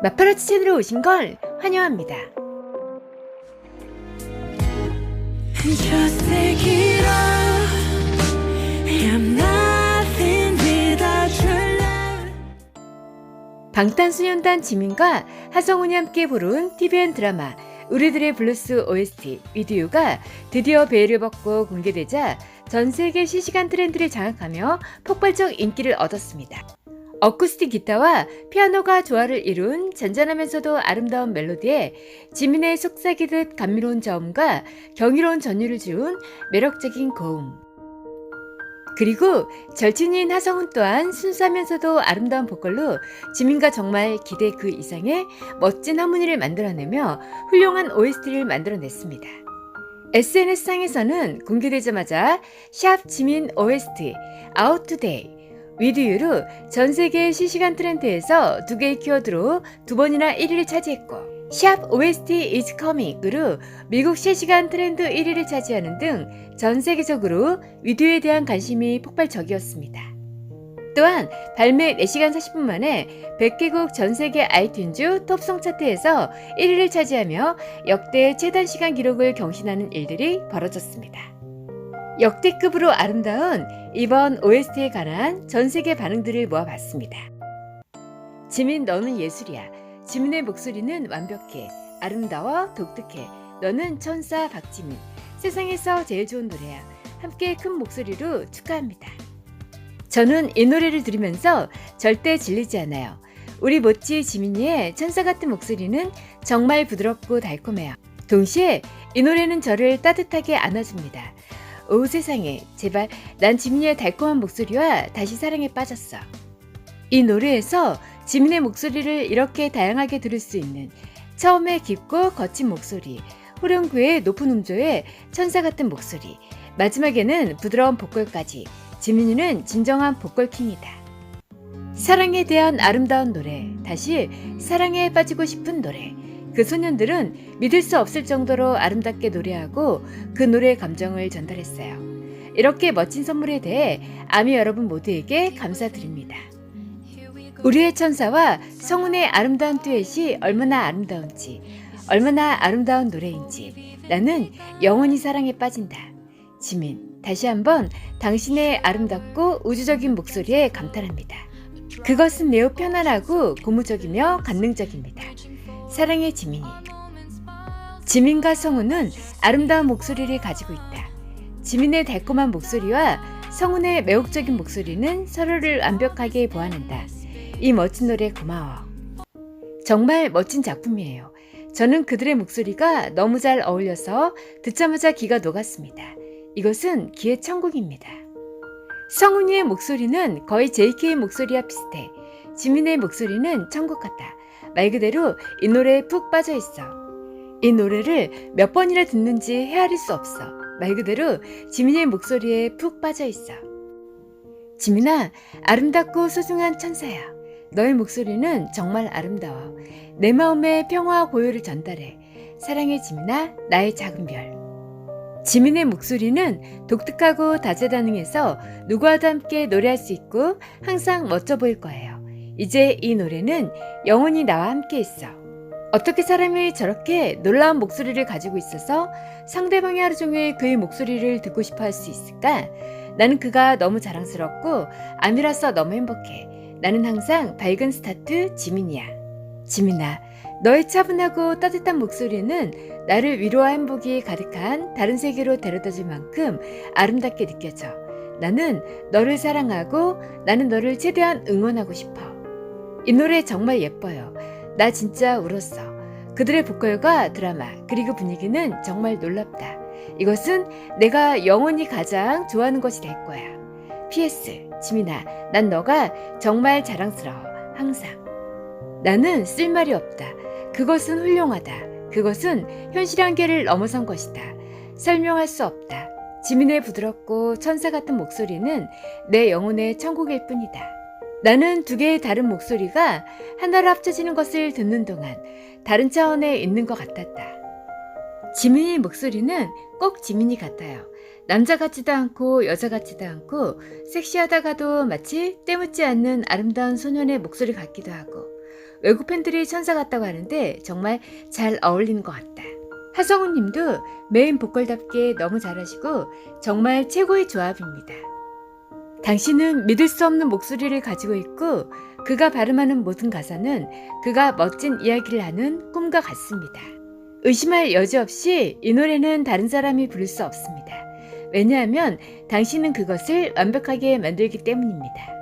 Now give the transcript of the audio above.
마파라치 채널에 오신 걸 환영합니다. 방탄소년단 지민과 하성운이 함께 부른 TVN 드라마 우리들의 블루스 OST 위디오가 드디어 베일을 벗고 공개되자 전 세계 실시간 트렌드를 장악하며 폭발적 인기를 얻었습니다. 어쿠스틱 기타와 피아노가 조화를 이룬 잔잔하면서도 아름다운 멜로디에 지민의 속삭이듯 감미로운 저음과 경이로운 전율을 지운 매력적인 고음. 그리고 절친인 하성운 또한 순수하면서도 아름다운 보컬로 지민과 정말 기대 그 이상의 멋진 하모니를 만들어내며 훌륭한 OST를 만들어냈습니다. SNS상에서는 공개되자마자 샵 지민 OST 아웃 투데이 위드유로 전 세계 실시간 트렌드에서 두 개의 키워드로 두 번이나 1위를 차지했고 샵 OST is coming으로 미국 실시간 트렌드 1위를 차지하는 등 전 세계적으로 위디오에 대한 관심이 폭발적이었습니다. 또한 발매 4시간 40분 만에 100개국 전 세계 아이튠즈 톱송 차트에서 1위를 차지하며 역대 최단 시간 기록을 경신하는 일들이 벌어졌습니다. 역대급으로 아름다운 이번 OST에 관한 전 세계 반응들을 모아봤습니다. 지민 너는 예술이야. 지민의 목소리는 완벽해. 아름다워 독특해. 너는 천사 박지민. 세상에서 제일 좋은 노래야. 함께 큰 목소리로 축하합니다. 저는 이 노래를 들으면서 절대 질리지 않아요. 우리 모찌 지민이의 천사 같은 목소리는 정말 부드럽고 달콤해요. 동시에 이 노래는 저를 따뜻하게 안아줍니다. 오 세상에, 제발 난 지민이의 달콤한 목소리와 다시 사랑에 빠졌어. 이 노래에서 지민의 목소리를 이렇게 다양하게 들을 수 있는 처음에 깊고 거친 목소리, 후렴구의 높은 음조의 천사 같은 목소리, 마지막에는 부드러운 보컬까지 지민이는 진정한 보컬킹이다. 사랑에 대한 아름다운 노래, 다시 사랑에 빠지고 싶은 노래. 그 소년들은 믿을 수 없을 정도로 아름답게 노래하고 그 노래의 감정을 전달했어요. 이렇게 멋진 선물에 대해 아미 여러분 모두에게 감사드립니다. 우리의 천사와 성운의 아름다운 듀엣이 얼마나 아름다운지, 얼마나 아름다운 노래인지 나는 영원히 사랑에 빠진다. 지민, 다시 한번 당신의 아름답고 우주적인 목소리에 감탄합니다. 그것은 매우 편안하고 고무적이며 감능적입니다. 사랑의 지민이. 지민과 성우는 아름다운 목소리를 가지고 있다. 지민의 달콤한 목소리와 성운의 매혹적인 목소리는 서로를 완벽하게 보완한다. 이 멋진 노래 고마워. 정말 멋진 작품이에요. 저는 그들의 목소리가 너무 잘 어울려서 듣자마자 귀가 녹았습니다. 이것은 귀의 천국입니다. 성훈이의 목소리는 거의 JK의 목소리와 비슷해. 지민의 목소리는 천국 같다. 말 그대로 이 노래에 푹 빠져 있어. 이 노래를 몇 번이나 듣는지 헤아릴 수 없어. 말 그대로 지민의 목소리에 푹 빠져 있어. 지민아, 아름답고 소중한 천사야. 너의 목소리는 정말 아름다워. 내 마음에 평화와 고요를 전달해. 사랑의 지민아, 나의 작은 별. 지민의 목소리는 독특하고 다재다능해서 누구와도 함께 노래할 수 있고 항상 멋져 보일 거예요. 이제 이 노래는 영원히 나와 함께 있어. 어떻게 사람이 저렇게 놀라운 목소리를 가지고 있어서 상대방이 하루 종일 그의 목소리를 듣고 싶어 할 수 있을까? 나는 그가 너무 자랑스럽고 아미라서 너무 행복해. 나는 항상 밝은 스타트 지민이야. 지민아, 너의 차분하고 따뜻한 목소리는 나를 위로와 행복이 가득한 다른 세계로 데려다 줄 만큼 아름답게 느껴져. 나는 너를 사랑하고 나는 너를 최대한 응원하고 싶어. 이 노래 정말 예뻐요. 나 진짜 울었어. 그들의 보컬과 드라마, 그리고 분위기는 정말 놀랍다. 이것은 내가 영원히 가장 좋아하는 것이 될 거야. PS, 지민아, 난 너가 정말 자랑스러워. 항상. 나는 쓸 말이 없다. 그것은 훌륭하다. 그것은 현실 한계를 넘어선 것이다. 설명할 수 없다. 지민의 부드럽고 천사 같은 목소리는 내 영혼의 천국일 뿐이다. 나는 두 개의 다른 목소리가 하나로 합쳐지는 것을 듣는 동안 다른 차원에 있는 것 같았다. 지민의 목소리는 꼭 지민이 같아요. 남자 같지도 않고 여자 같지도 않고 섹시하다가도 마치 때묻지 않는 아름다운 소년의 목소리 같기도 하고 외국 팬들이 천사 같다고 하는데 정말 잘 어울리는 것 같다. 하성우 님도 메인 보컬답게 너무 잘하시고 정말 최고의 조합입니다. 당신은 믿을 수 없는 목소리를 가지고 있고 그가 발음하는 모든 가사는 그가 멋진 이야기를 하는 꿈과 같습니다. 의심할 여지 없이 이 노래는 다른 사람이 부를 수 없습니다. 왜냐하면 당신은 그것을 완벽하게 만들기 때문입니다.